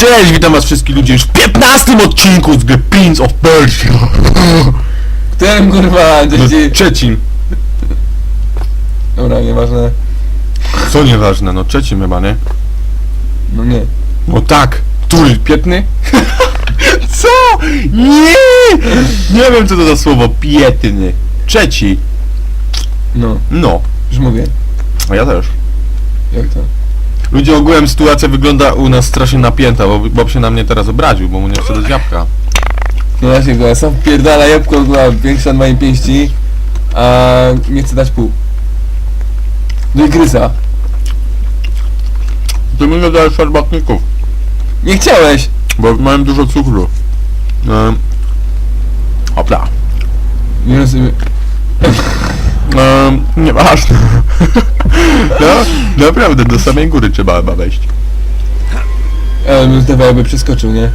Cześć, witam was wszystkich ludzie już w 15 odcinku z The Prince of Persia. Którym kurwa, No, dzieci... trzecim. Dobra, nieważne. Co nieważne, no trzecim chyba, nie? No nie. No tak. Który? Piętny? co? Nie! Nie wiem co to za słowo. Piętny. Trzeci. No, No. już mówię. A ja też. Jak to? Ludzie ogółem sytuacja wygląda u nas strasznie napięta, bo Bob się na mnie teraz obraził, bo mu nie chce dać jabłka. No właśnie, go sam pierdala jabłko była większa od mojej pięści, a nie chce dać pół. No i gryza. Ty mi nie dajesz herbatników, Nie chciałeś! bo mają dużo cukru. Um, hopla. Nie rozumiem. Um, nieważne. no, naprawdę, do samej góry trzeba chyba wejść. Ale bym zdawał, jakby przeskoczył, nie?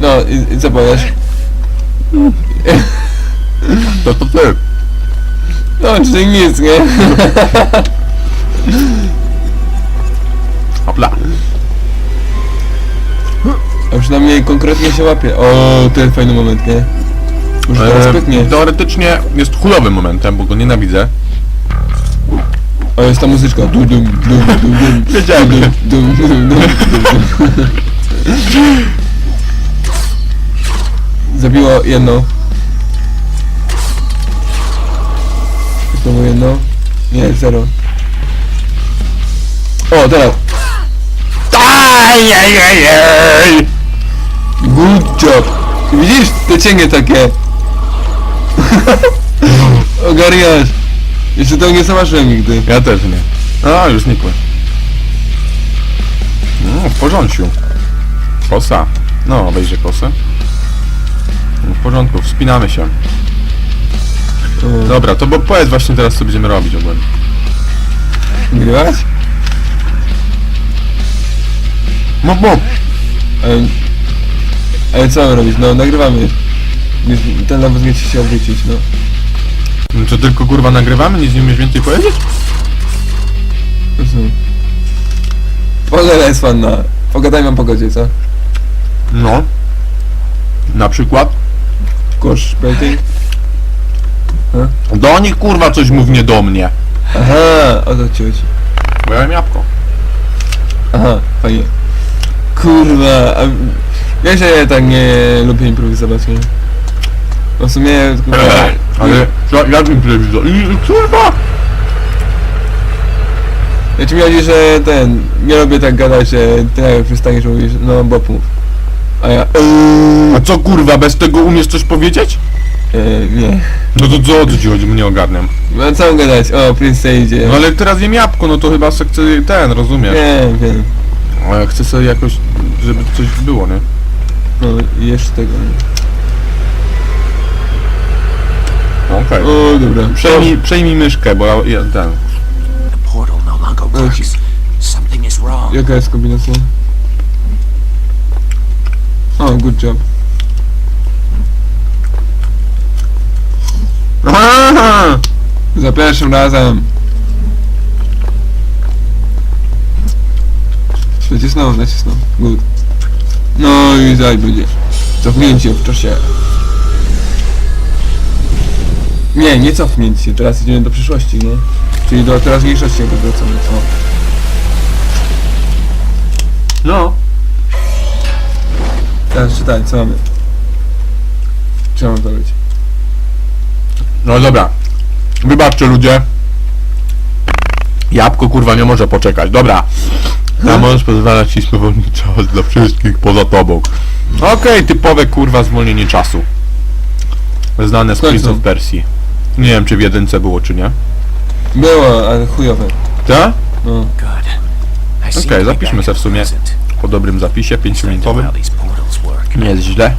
No i, i co powiesz? To to ty. No, czyli nic, nie? Hopla. A przynajmniej konkretnie się łapie. O, to jest fajny moment, nie? Może teraz E, pyknie. teoretycznie jest chujowym momentem, bo go nienawidzę. O, jest ta muzyczka. Dum, dum, dum, dum, dum. Wiedziałem, Dum, dum, dum, dum, dum, dum. Zabiło jedną. Znowu jedną. Nie, zero. O, teraz. Ajajajaj! Good job. Widzisz? Te cięgie takie. Ogarniasz. Jeszcze tego nie zobaczyłem nigdy. Ja też nie. A, już znikły. No, w porządku. Kosa. No, obejrzę kosę. No, w porządku, wspinamy się. Dobra, to bo powiedz właśnie teraz co będziemy robić ogólnie. Nagrywać? No bo, Ale, ale co mamy robić? No nagrywamy. Nie- Ten nawóz nie chce się obrócić, no. no to tylko kurwa nagrywamy, nic nie umiesz więcej powiedzieć? Mhm. Pogoda jest ładna. Pogadajmy o pogodzie, co? No. Na przykład? Kosz, painting? Do nich kurwa coś mów nie do mnie. Aha, o to ci chodzi. Bo ja mam jabłko. Aha, fajnie. Kurwa, a wiesz, że ja tak nie lubię improwizować, nie? No w sumie, kurwa, Ale co, jak improwizor? I kurwa! ja ci mi chodzi, że ten, nie lubię tak gadać, że ty jak przystaniesz mówisz, no bo mów. A ja, A co kurwa, bez tego umiesz coś powiedzieć? e, nie. No to co o co ci chodzi, mnie ogarniam. No co mam gadać? O, Prince idzie. No ale teraz jem jabłko, no to chyba se chcę ten, rozumiesz? Wiem, wiem. A ja chcę sobie jakoś, żeby coś było, nie? No i jeszcze tego, nie? Okej. O, dobra. Przejmij, przejmij myszkę, bo ja, ja ten... The portal no longer Oh, works. jeez. Something is wrong. Jaka jest kombinacja? O, good job. Aha! Za pierwszym razem. Nacisnął, nacisnął. Good. No i zaj będzie. Cofnięcie w czasie. Nie, nie cofnięcie, teraz idziemy do przyszłości, nie? Czyli do teraźniejszości jakby wracamy, co? No. Teraz czytaj, co mamy? Co mam zrobić? No dobra. Wybaczcie ludzie. Jabłko kurwa nie może poczekać. Dobra. A możesz pozwalać ci spowolnić czas dla wszystkich poza tobą. Okej, typowe kurwa zwolnienie czasu. Znane z Prince no. of Persji. Nie wiem czy w jedynce było czy nie. Było, ale chujowe. Tak? No. Okej, be zapiszmy se w sumie po dobrym zapisie, 5 Explain to minutowym. how these portals work. Nie jest źle.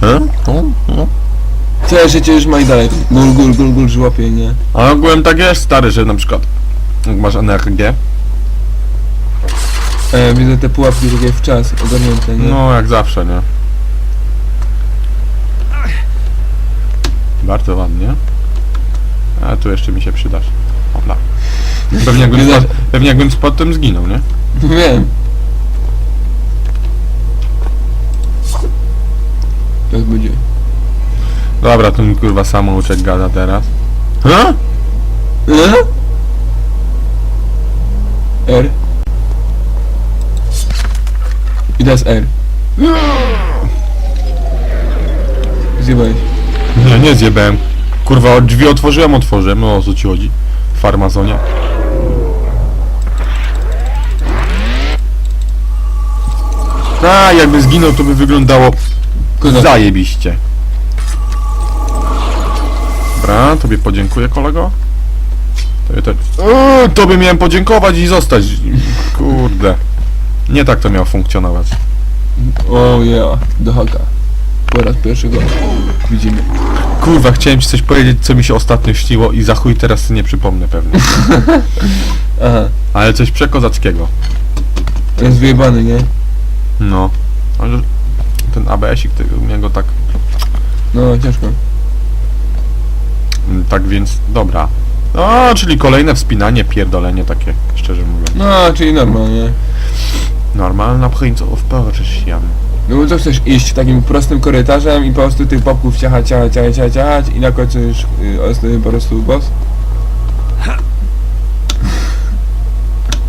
Hmm? Hmm? Hmm? Całe życie już ma i dalej. Gul, gul, gul, gul, żłopie, nie? A ogółem tak jest stary, że na przykład jak masz energię, E, widzę te pułapki takie w czas ogarnięte, nie? no jak zawsze, nie? Bardzo ładnie. A tu jeszcze mi się przydasz. Hopla. Pewnie jakbym, spod, pewnie jakbym spadł, tym zginął, nie? Wiem. Tak będzie. Dobra, ten kurwa samouczek gada teraz. Ha? E? R. I teraz R. Zjebałeś. Nie, nie zjebałem. Kurwa, drzwi otworzyłem, otworzyłem. No o co ci chodzi? W farmazonie. A, jakby zginął, to by wyglądało Kogo? zajebiście. Dobra, tobie podziękuję, kolego. Tobie, to... Eee, tobie miałem podziękować i zostać. Kurde. Nie tak to miało funkcjonować. O yeah, do haka. Po raz pierwszy go widzimy. Kurwa, chciałem ci coś powiedzieć, co mi się ostatnio śniło i za chuj teraz nie przypomnę pewnie. Aha, Ale coś przekozackiego. jest wyjebany, nie? No. Ale ten ABS-ik, tego u mnie go tak... No, ciężko. mm, Tak więc, dobra. No, czyli kolejne wspinanie, pierdolenie takie, szczerze mówiąc. No, czyli normalnie. Normalna Prince of Persian. No bo co chcesz iść takim prostym korytarzem i po prostu tych popków ciachać, ciachać, ciachać, ciachać, ciachać i na końcu już y, ostry po prostu boss?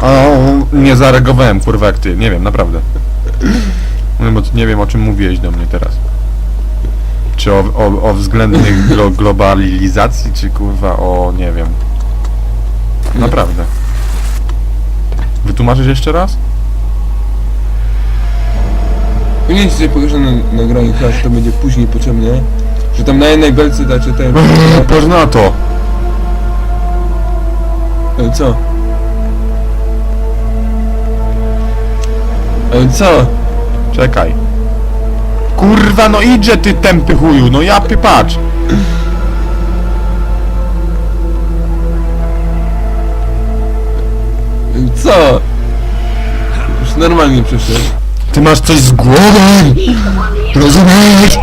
O, nie zareagowałem, kurwa, jak ty. Nie wiem, naprawdę. No bo nie wiem, o czym mówiłeś do mnie teraz. Czy o, o, o względnej glo globalizacji, czy kurwa o, nie wiem. Naprawdę. Wytłumaczysz jeszcze raz? Powinien ci sobie pokażę na nagraniu, chyba, że to będzie później potrzebne. Że tam na jednej belce da czy ten... Patrz na to! Ale co? Ale co? Czekaj. Kurwa, no idźże ty tępy chuju, no ja py patrz. Co? Już normalnie przeszedł. Ty masz coś z głową! Rozumiesz?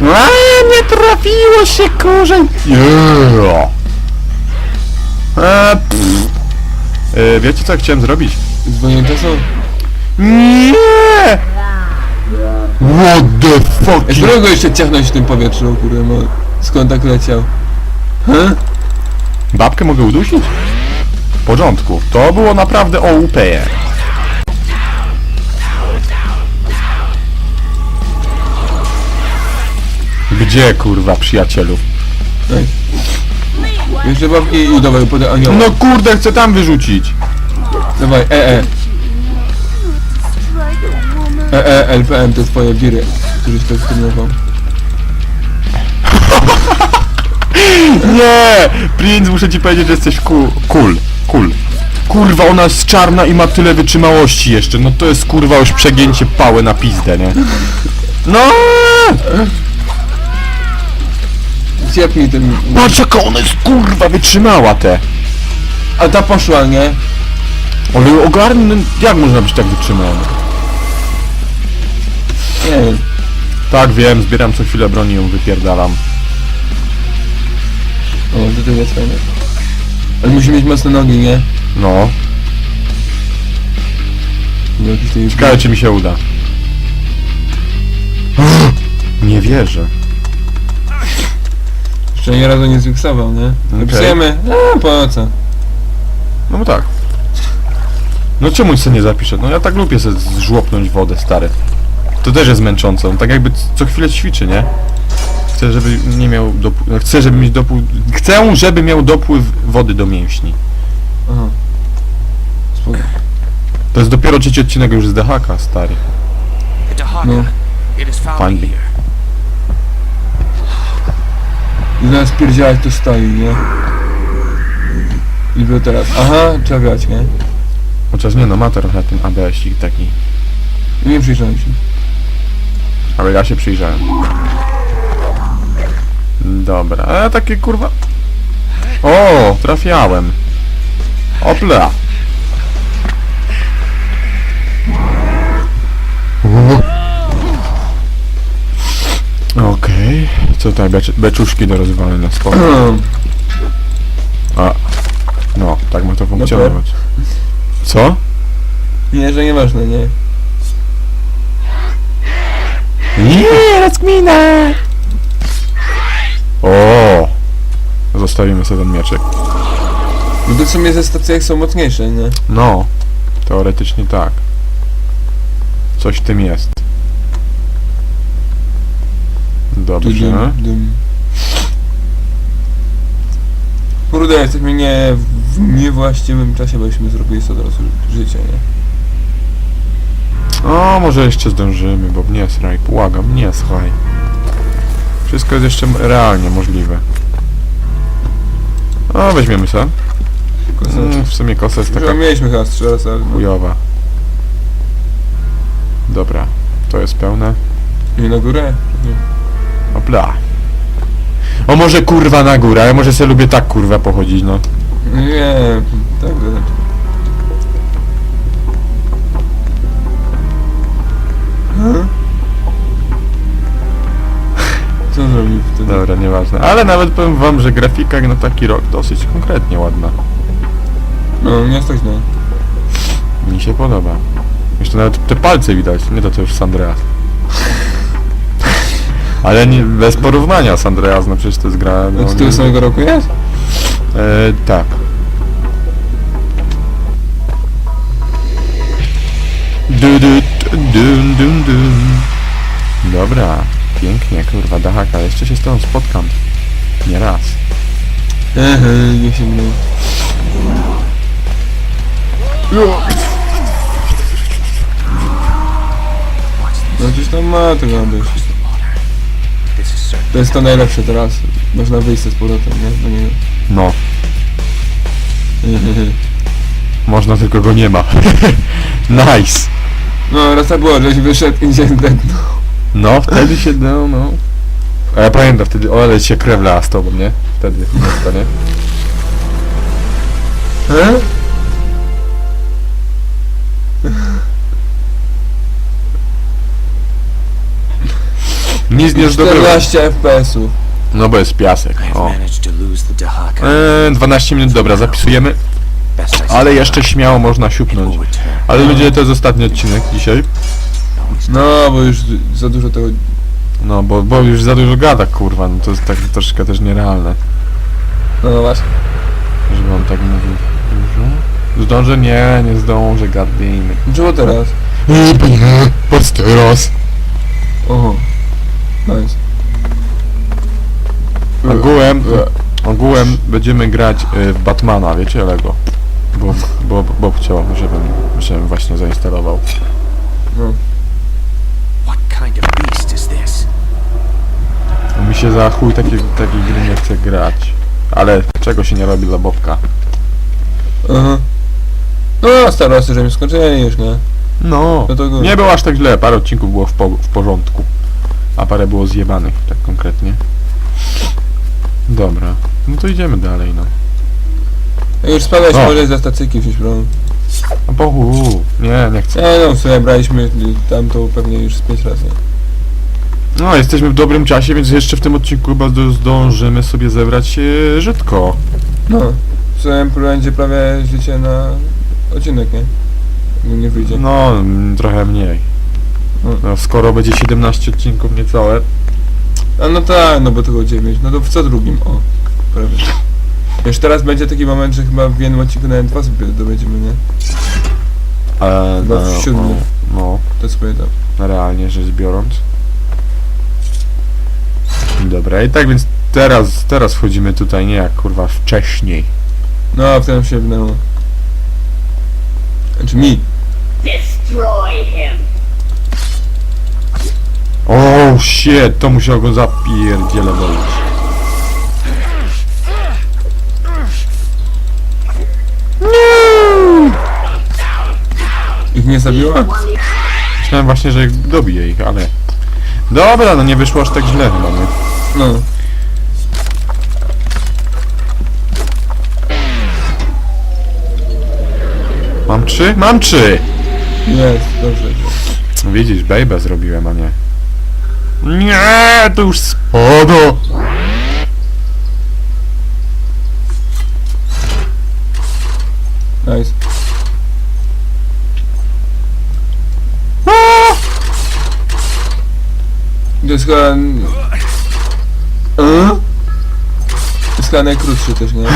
A, nie trafiło się korzeń! Yeah. A, pff. E, wiecie co chciałem zrobić? Zwonięte są? Nie! What the fuck? Spróbuj go jeszcze ciachnąć w tym powietrzu, kurde, no. Skąd tak leciał? Huh? Babkę mogę udusić? W porządku. To było naprawdę OUP. Gdzie kurwa przyjacielu? Jeszcze babki i dawaj, podaj anioła. No kurde, chcę tam wyrzucić. Dawaj, e, e. E, e, LPM to twoje wiry, któryś to streamował. Nie! Prince, muszę ci powiedzieć, że jesteś cool. Cool. Cool. Kurwa, ona jest czarna i ma tyle wytrzymałości jeszcze. No to jest kurwa już przegięcie pały na pizdę, nie? No! Zjepnij ten... Patrz jaka ona jest kurwa wytrzymała te. A ta poszła, nie? Ale ogarnę, jak można być tak wytrzymany? Nie wiem. Tak wiem, zbieram co chwilę broni i ją wypierdalam. O, to to jest fajne. Ale musi mieć mocne nogi, nie? No, jakiś tej... ciekawe czy mi się uda. Nie wierzę. Nie razu nie zwiksował, nie? Okej. Napisujemy, a po co? No bo tak. No czemu sobie nie zapiszę? No ja tak lubię sobie zżłopnąć wodę, stary. To też jest męczące, on tak jakby c- co chwilę ćwiczy, nie? Chcę, żeby nie miał dopływ... no, Chcę, żeby mieć dopływ... Chcę, żeby miał dopływ wody do mięśni. Aha. Spoko. To jest dopiero trzeci odcinek już z DHK, stary. Dahaka. No. It is found Find me. here. I zaraz pierdziałać to stoi, nie? I było teraz, aha, trzeba grać, nie? Chociaż nie no, ma trochę ten ABS-ik taki. I nie przyjrzałem się. Ale ja się przyjrzałem. Dobra, a ja takie kurwa... O, trafiałem. Opla. Okej, co tutaj becz beczuszki do rozwalenia spoko. A, funkcjonować. Co? Nie, że nieważne, nie. Nie, rozkmina! O! Zostawimy sobie ten mieczek. No to w sumie ze stacjach są mocniejsze, nie? No, teoretycznie tak. Coś w tym jest. Tu Dobrze. dum. Kurde, jesteśmy nie w niewłaściwym czasie, bośmy zrobili sobie od razu życie, nie? O, może jeszcze zdążymy, bo nie sraj, błagam, nie słuchaj. Wszystko jest jeszcze realnie możliwe. O, weźmiemy sobie. Kosa. Mm, w sumie kosa jest taka Taka mieliśmy chyba trzy razy, ale... chujowa. Dobra, to jest pełne. Nie na górę? Nie. Opla. O może kurwa na górę, ja może sobie lubię tak kurwa pochodzić, no. Nie, tak, tak. Hmm? Co zrobił wtedy? Dobra, nieważne. Ale nawet powiem wam, że grafika na taki rok dosyć konkretnie ładna. No, nie stać no. Mi się podoba. Jeszcze nawet te palce widać, nie to co już z Andreas. Ale nie, bez porównania z Andreas, no przecież to jest gra... No, z tego nie- samego roku jest? E, tak. Du, du, du, dun, dun, dun. Dobra, pięknie, kurwa, dachaka, jeszcze się z tobą spotkam. Nie raz. Ehe, niech się mną. No gdzieś tam ma tego być. To jest to najlepsze teraz. Można wyjść z powrotem, nie? Do niego. No, można, tylko go nie ma. nice! No, raz tak było, żeś wyszedł i się zdechnął. No, wtedy się, no, no. A ja pamiętam wtedy, o, ale się krew lała z tobą, nie? Wtedy, to nie? Nic nie zdobyłem. 14 FPS-ów. No bo jest piasek, o. managed to lose the Dahaka. Eee, 12 minut, dobra, zapisujemy. Ale jeszcze śmiało można siupnąć. Ale ludzie, to jest ostatni odcinek dzisiaj. No, bo już za dużo tego... No, bo, bo już za dużo gada, kurwa, no to jest tak troszkę też nierealne, No właśnie. żeby on tak mówił dużo. Zdążę? Nie, nie zdążę, gaddymy. Czemu teraz? Patrz teraz. Oho. Nice. Ogółem, ogółem będziemy grać y, w Batmana, wiecie Lego? Bo, bo, bo chciał, żebym, żebym właśnie zainstalował. No. What kind of beast is this? Mi się za chuj takiej, takiej gry nie chce grać. Ale czego się nie robi dla Bobka? Aha. No, starosty, żeśmy skończyli już, nie? No, No to nie było aż tak źle, parę odcinków było w, po, w porządku. A parę było zjebanych, tak konkretnie. Dobra, no to idziemy dalej, no. Jak już spadać O. może za stacyjki wziąć, prawda? A po chuj, nie, nie chcę. Nie no, w sumie braliśmy tam to pewnie już z 5 razy. No, jesteśmy w dobrym czasie, więc jeszcze w tym odcinku chyba zdążymy sobie zebrać e, żytko. No. W sumie będzie prawie życie na odcinek, nie? Nie, nie wyjdzie. No, mm, trochę mniej. No. Skoro będzie 17 odcinków niecałe, A no tak, no bo tylko 9. No to w co drugim? O, prawie. Już teraz będzie taki moment, że chyba w jednym odcinku nawet dwa sobie dobędziemy, nie? e, Chyba w no, siódmym. no, To co pamiętam. no, realnie rzecz biorąc. Dobra, i tak więc teraz, teraz wchodzimy tutaj, nie jak kurwa wcześniej. No, a wtedy się wnęło. Znaczy mi. Destroy him. O, shit, to musiał go zapierdziele bolić. Ich nie zabiła? Myślałem właśnie, że dobiję ich, ale... Dobra, no nie wyszło aż tak źle chyba, nie? No. Mam trzy? Mam trzy! Jest, dobrze. Widzisz, baby zrobiłem, a nie. Nie, to już spada! Nice. To jest chyba... To jest chyba najkrótszy też, nie?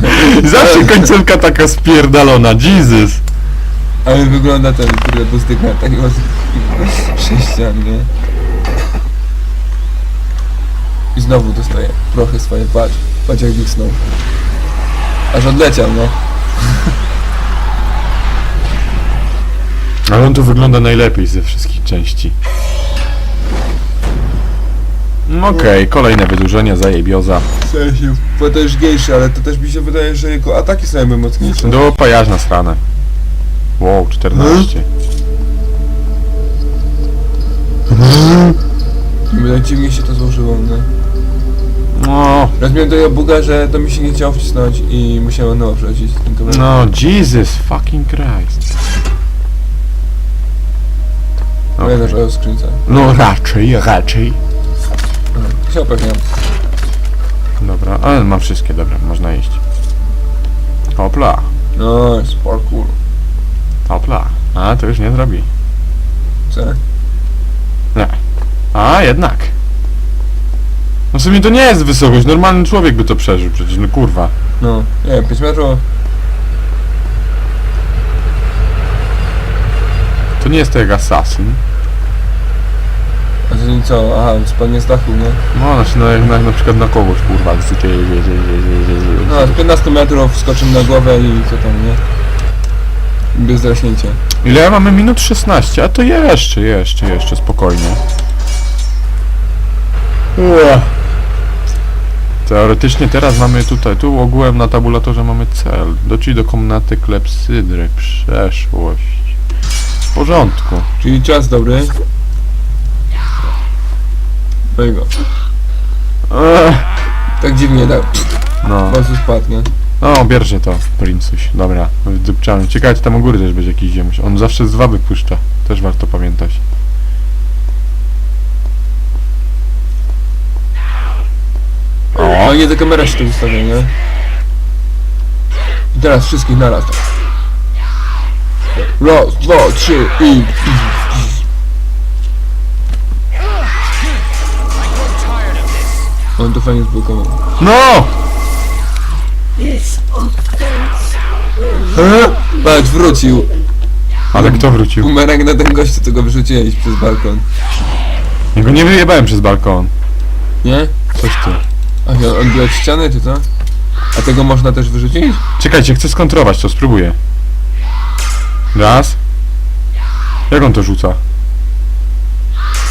Zawsze końcówka taka spierdalona, Jesus! Ale wygląda ten, kurde, buzdyka, tak od sześcian, nie? I znowu dostaje prochy swoje, patrz, patrz jak blisnął. Aż odleciał, no. Ale on tu wygląda najlepiej ze wszystkich części. No Okej, kolejne wydłużenie, zajebioza. W sensie, potężniejszy, ale to też mi się wydaje, że jego ataki są jakby mocniejsze. Do pajaźna srane. Wow, 14. Jakby tak dziwnie się to złożyło, no. No, miałem tego buga, że to mi się nie chciało wcisnąć i musiałem nowo przejść ten kabel. no, Jesus fucking Christ. Pamiętasz Okej. o skrzynce. No raczej, raczej. Się upewniam. Dobra, ale mam wszystkie, dobra, można iść. Hopla, No, jest parkour. hopla. A, to już nie zrobi. Co? A, jednak. No w sumie to nie jest wysokość, normalny człowiek by to przeżył przecież, no kurwa. No, nie wiem, 5 metrów. To nie jest to jak Assassin. A nie co? Aha, spadnie z dachu, nie? No, znaczy no, jak na, na przykład na kogoś, kurwa, wysycie, No, z 15 metrów skoczymy na głowę i co tam, nie? Bez draśnięcia. Ile mamy minut? 16, a to jeszcze, jeszcze, jeszcze, spokojnie. Ua. Teoretycznie teraz mamy tutaj, tu ogółem na tabulatorze mamy cel. Dotrzeć do komnaty klepsydry, przeszłość. W porządku. Czyli czas dobry. I go. Ech, Tak dziwnie, tak. No, Po prostu spadł, nie? no bierzcie to, Princuś. Dobra, wydupczamy. Ciekawe, czy tam u góry też będzie jakiś ziemuś. On zawsze z dwa wypuszcza. Też warto pamiętać. O, No nie do kamery się to ustawia, nie? I teraz wszystkich naraz. tak. Raz, dwa, trzy i... On to fajnie zblokował. No! E? Patrz, wrócił. Ale kto wrócił? Bumerang na ten gościu, co go wyrzuciłeś przez balkon. Ja go nie wyjebałem przez balkon. Nie? Coś ty. A on odbił od ściany, czy co? A tego można też wyrzucić? Czekajcie, chcę skontrować to, spróbuję. Raz. Jak on to rzuca?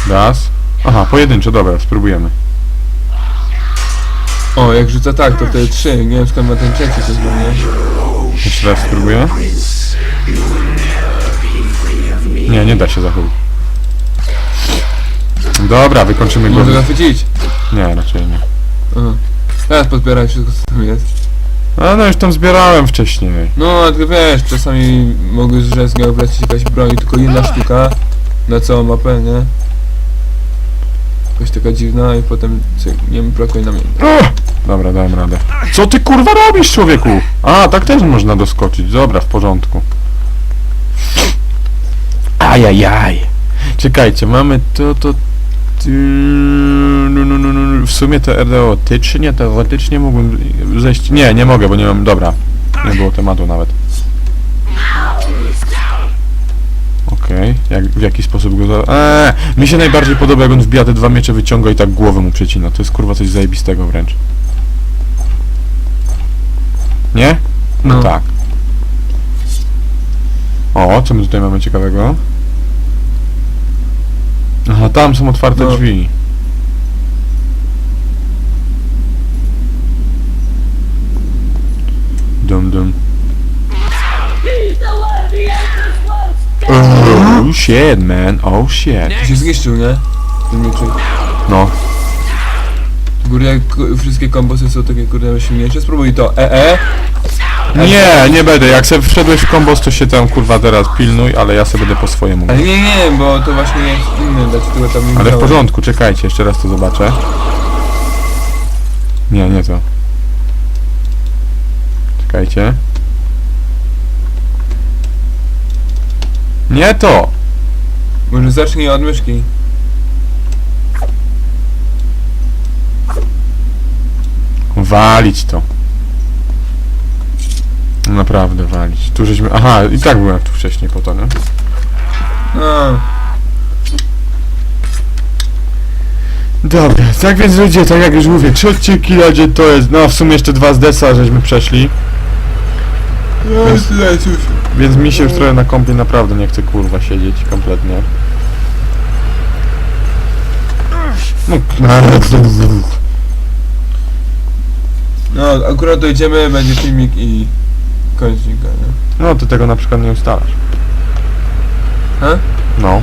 Raz. Aha, pojedynczo, dobra, spróbujemy. O, jak rzuca tak, to wtedy trzy. Nie wiem skąd ma ten trzeci coś, nie? Jeszcze raz spróbuję. Nie, nie da się za chuj. Dobra, wykończymy go. Może zachwycić. Nie, raczej nie. Aha. Teraz podbieraj wszystko, co tam jest. A no już tam zbierałem wcześniej. No, a tylko wiesz, czasami mogły z rzezga wlecieć jakaś broń, tylko jedna sztuka na całą mapę, nie? Jakaś taka dziwna i potem cyk, nie wiem, brakuje na mnie. Uch! Dobra, dałem radę. Co ty kurwa robisz, człowieku? A, tak też można doskoczyć. Dobra, w porządku. Ajajaj. Czekajcie, mamy to, to... W sumie teoretycznie, teoretycznie mógłbym zejść... Nie, nie mogę, bo nie mam... Dobra. Nie było tematu nawet. Okej, jak, w jaki sposób go za... Eee, mi się najbardziej podoba, jak on wbija te dwa miecze, wyciąga i tak głowę mu przecina. To jest kurwa coś zajebistego wręcz. Nie? No, No. tak. O, co my tutaj mamy ciekawego? Tam są otwarte No. drzwi. Dum dum. Oh shit, man. Oh shit. Się zniszczył, nie? Ten mieczyk. No. Ko- wszystkie kombosy są takie kurde silniejsze, spróbuj to. E, e. Nie, nie będę. Jak sobie wszedłeś w kombos, to się tam kurwa teraz pilnuj, ale ja sobie będę po swojemu. Ale nie, nie, bo to właśnie jest inny, dlaczego tam nie Ale w porządku, czekajcie, jeszcze raz to zobaczę. Nie, nie to. Czekajcie. Nie to! Może zacznij od myszki. Walić to. Naprawdę walić. Tu żeśmy... Aha, i tak byłem tu wcześniej po to, nie? No. Dobra, tak więc ludzie, tak jak już mówię, trzy odcinki to jest... No w sumie jeszcze dwa z Desa żeśmy przeszli. Leciuś. Więc mi się już trochę na kompie naprawdę nie chce kurwa siedzieć kompletnie. No, No, akurat dojdziemy, będzie filmik i końcika, nie? no ty tego na przykład nie ustalasz. Ha? No.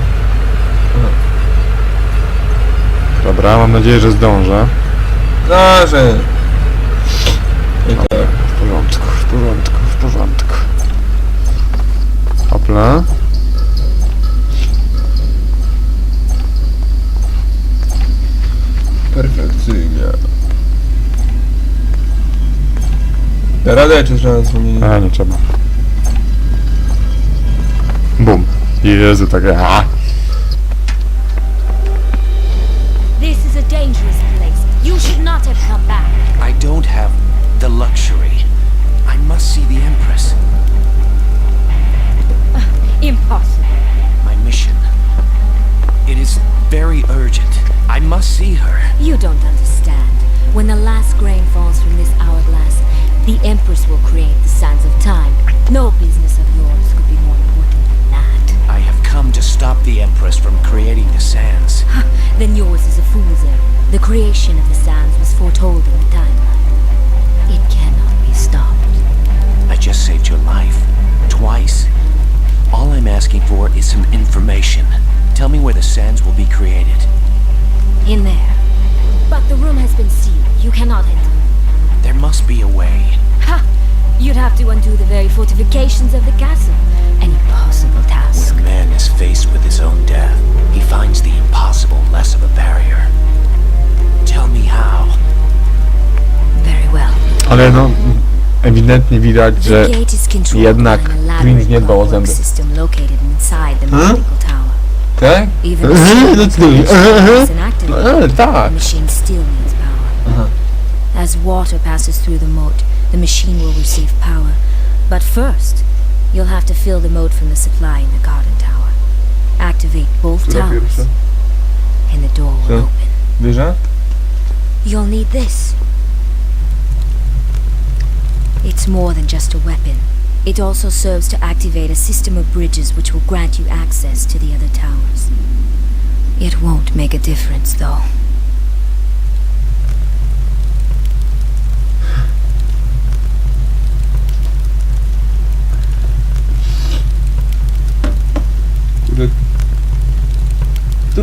Dobra, mam nadzieję, że zdążę. I tak. W porządku, w porządku, w porządku. Hopla. Radę, czy trzeba dzwonić? A, nie trzeba. Bum. Jezu, tak... A. This is a dangerous place. You should not have come back. I don't have the luxury. I must see the Empress. Uh, impossible. My mission. It is very urgent. I must see her. You don't understand. When the last grain falls from this hourglass, the Empress will create the sands of time. No business of yours could be more important than that. I have come to stop the Empress from creating the sands. Then yours is a fool's errand. The creation of the sands was foretold in the timeline. It cannot be stopped. I just saved your life. Twice. All I'm asking for is some information. Tell me where the sands will be created. In there. But the room has been sealed. You cannot enter. There must be a way. Ha! You'd have to undo the very fortifications of the castle. An impossible task. When a man is faced with his own death, he finds the impossible less of a barrier. Tell me how. Very well. Ale no, ewidentnie widać, The że gate is controlled jednak by an Prince elaborate nie dbał o clockwork zęby. system located inside the hmm? Huh? mystical tower. Tak? Even if zdecydowanie. the is hmm? inactivated, E, the tak. machine still needs power. Aha. As water passes through the moat, the machine will receive power. But first, you'll have to fill the moat from the supply in the garden tower. Activate both towers, and the door will open. Wieża? You'll need this. It's more than just a weapon. It also serves to activate a system of bridges which will grant you access to the other towers. It won't make a difference, though.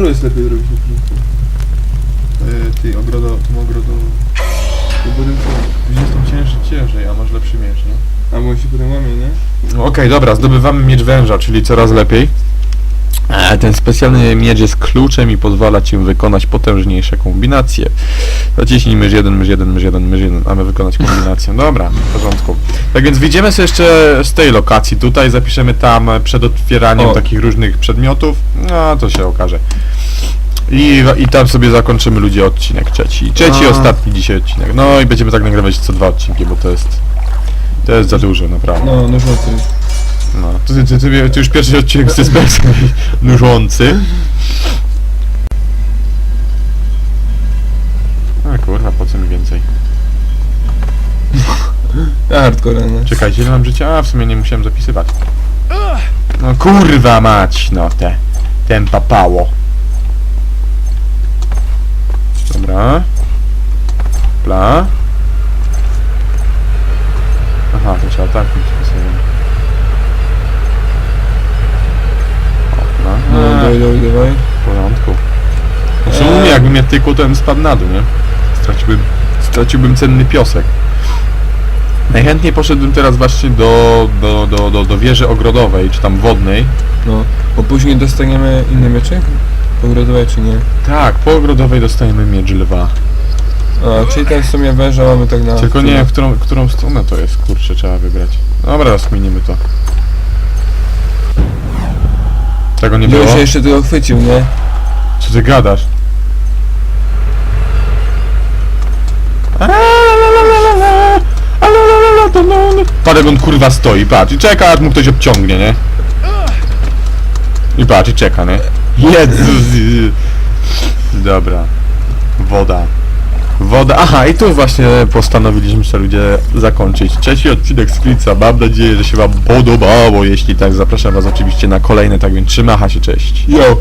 Którą jest lepiej robić na początku? E, Ty, ogrodo, tą ogrodo... Tam ciężej, ciężej, a masz lepszy miecz, nie? A bo się potem łamie, nie? No Okej, dobra, zdobywamy miecz węża, czyli coraz lepiej. Ten specjalny miecz jest kluczem i pozwala ci wykonać potężniejsze kombinacje. Zaciśnij mysz 1, mysz 1, mysz 1, mysz 1, mamy wykonać kombinację. Dobra, w porządku. Tak więc wyjdziemy sobie jeszcze z tej lokacji tutaj, zapiszemy tam przed otwieraniem O. takich różnych przedmiotów. No, to się okaże. I, I tam sobie zakończymy ludzie odcinek trzeci. Trzeci, A. ostatni dzisiaj odcinek. No i będziemy tak nagrywać co dwa odcinki, bo to jest... To jest za dużo, naprawdę. No, no rzucę. No, ty, ty, ty, ty, ty już pierwszy odcinek z Despexem nużący. A kurwa, po co mi więcej? Hardcore, no. Czekajcie, ile mam życia? A, w sumie nie musiałem zapisywać. No kurwa mać, no te. Ten papało. Dobra. Pla. Aha, to trzeba tak mieć sposobem. Hopla. No, A. dawaj, dawaj, dawaj. W porządku. No w sumie jakby mnie tykło, to bym spadł na dół, nie? Straciłbym, straciłbym cenny piosek. Najchętniej poszedłbym teraz właśnie do, do, do, do, do wieży ogrodowej, czy tam wodnej. No, bo później dostaniemy inny mieczek? Pogrodowej czy nie? Tak, po ogrodowej dostajemy miecz lwa. A, czyli tam w sumie węża mamy tak na... Tylko nie w którą, którą stronę to jest, kurczę, trzeba wybrać. Dobra, rozkminimy to. Czego nie było? się jeszcze tego chwycił, nie? Co ty gadasz? A, la, la, la, la, la. A, la, la, la, la, to no, no. Patrz jak on kurwa stoi, patrz i czeka aż mu ktoś obciągnie, nie? I patrz i czeka, nie? Jezus! Dobra. Woda. Woda. Aha, i tu właśnie postanowiliśmy sobie ludzie zakończyć trzeci odcinek z Klica. Mam nadzieję, że się wam podobało. Jeśli tak, zapraszam was oczywiście na kolejne, tak więc trzymacha się, cześć. Jo.